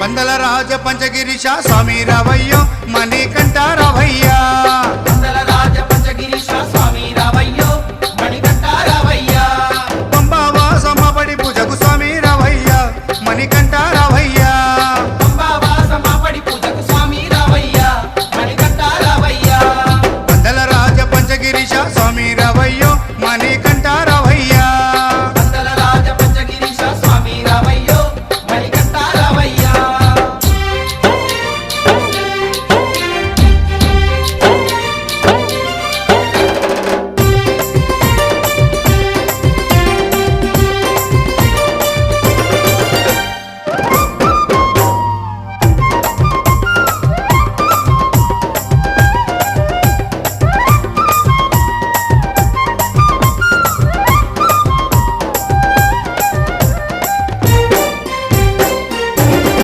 పందల రాజ పంచగిరిష స్వామి రావయ్యో మణికంఠ రావయ్యా. వందల రాజ పంచగిరిష స్వామి రావయ్యో మణికంఠ రావయ్యా. పంబావాసమపడి పూజకు స్వామి రావయ్యా మణికంఠ రావయ్యా. పంబావాసమపడి పూజకు స్వామి రావయ్యా రాజ పంచగిరిష స్వామి మణికంఠ